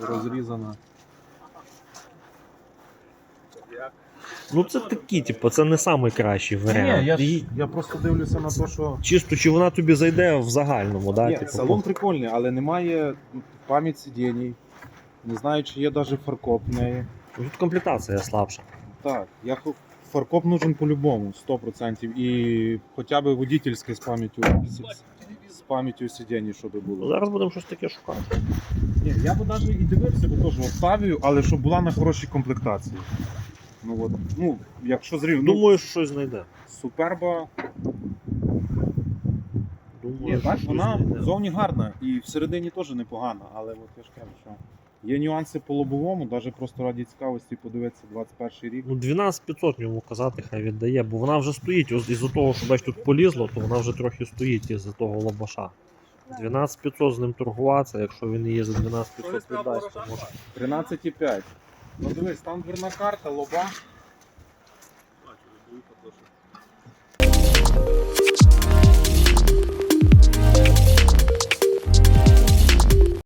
розрізана. Ну це такі, типу, це не найкращий Ні, варіант. я, ж, я просто дивлюся на те, що Чисто чи вона тобі зайде в загальному, да? Ні, типу, салон прикольний, але немає пам'ять сидінь. Не знаю, чи є навіть фаркоп в неї. Тут комплектація слабша. Так, я фаркоп нужен по-любому, 100%. І хоча б водительське з пам'яттю з, пам'яттю сидіння, щоб Ну, було. зараз будемо щось таке шукати. Ні, я б навіть і дивився, бо теж Октавію, але щоб була на хорошій комплектації. Ну от, ну, якщо зрів, ну, Думаю, що щось знайде. суперба. Думаю, Ні, що так, щось вона знайде. зовні гарна і всередині теж непогана, але от я ж кажу, що є нюанси по лобовому, навіть просто раді цікавості подивитися 21 рік. Ну, 12500 йому казати, хай віддає, бо вона вже стоїть. Із-за того, що бач, тут полізло, то вона вже трохи стоїть із-за того лобаша. 12500 з ним торгуватися, якщо він її за 12500 віддасть, то може. 13,5. Ну дивись, там дверна карта, лоба.